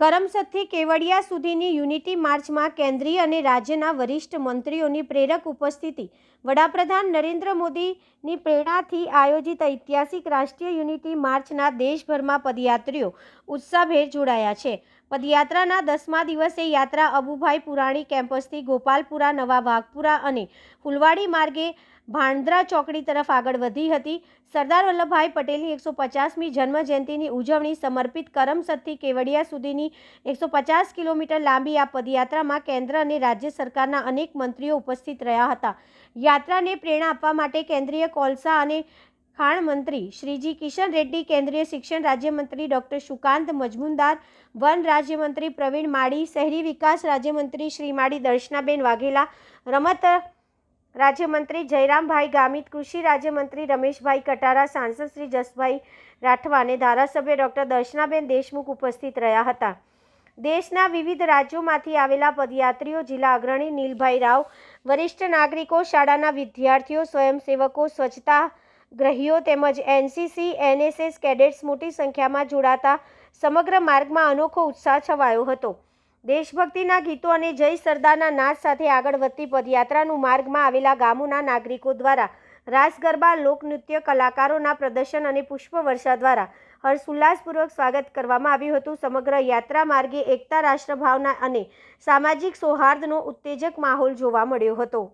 કરમસદથી કેવડિયા સુધીની યુનિટી માર્ચમાં કેન્દ્રીય અને રાજ્યના વરિષ્ઠ મંત્રીઓની પ્રેરક ઉપસ્થિતિ. વડાપ્રધાન નરેન્દ્ર મોદીની પ્રેરણાથી આયોજિત ઐતિહાસિક રાષ્ટ્રીય યુનિટી માર્ચના દેશભરમાં પદયાત્રીઓ ઉત્સાહભેર જોડાયા છે. પદયાત્રાના દસમા દિવસે યાત્રા અબુભાઈ પુરાણી કેમ્પસથી ગોપાલપુરા, નવા વાઘપુરા અને ફુલવાડી માર્ગે ભાંડ્રા ચોકડી તરફ આગળ વધી હતી. સરદાર વલ્લભભાઈ પટેલની એકસો પચાસમી જન્મજયંતિની ઉજવણી સમર્પિત કરમસદથી કેવડિયા સુધીની એકસો પચાસ કિલોમીટર લાંબી આ પદયાત્રામાં કેન્દ્ર અને રાજ્ય સરકારના અનેક મંત્રીઓ ઉપસ્થિત રહ્યા હતા. યાત્રાને પ્રેરણા આપવા માટે કેન્દ્રીય કોલસા અને ખાણ મંત્રી શ્રીજી કિશન રેડ્ડી, કેન્દ્રીય શિક્ષણ રાજ્યમંત્રી ડૉક્ટર સુકાંત મજમુનદાર વન રાજ્યમંત્રી પ્રવીણ માળી, શહેરી વિકાસ રાજ્યમંત્રી શ્રી માળી દર્શનાબેન વાઘેલા, રમત રાજ્યમંત્રી જયરામભાઈ ગામિત, કૃષિ રાજ્યમંત્રી રમેશભાઈ કટારા, સાંસદ શ્રી જસભાઈ રાઠવા અને ધારાસભ્ય ડૉક્ટર દર્શનાબેન દેશમુખ ઉપસ્થિત રહ્યા હતા. દેશના વિવિધ રાજ્યોમાંથી આવેલા પદયાત્રીઓ, જિલ્લા અગ્રણી નીલભાઈ રાવ, વરિષ્ઠ નાગરિકો, શાળાના વિદ્યાર્થીઓ, સ્વયંસેવકો, સ્વચ્છતા ગ્રહીઓ તેમજ એનસીસી, એનએસએસ કેડેટ્સ મોટી સંખ્યામાં જોડાતા સમગ્ર માર્ગમાં અનોખો ઉત્સાહ છવાયો હતો. દેશભક્તિના ગીતો અને જય સરદારના નાદ સાથે આગળ વધતી પદયાત્રાનું માર્ગમાં આવેલા ગામોના નાગરિકો દ્વારા રાસ ગરબા લોકનૃત્ય કલાકારોના પ્રદર્શન અને પુષ્પવર્ષા દ્વારા હર્ષોલ્લાસપૂર્વક સ્વાગત કરવામાં આવ્યું હતું. સમગ્ર યાત્રા માર્ગે એકતા રાષ્ટ્રભાવના અને સામાજિક સૌહાર્દનો ઉત્તેજક માહોલ જોવા મળ્યો હતો.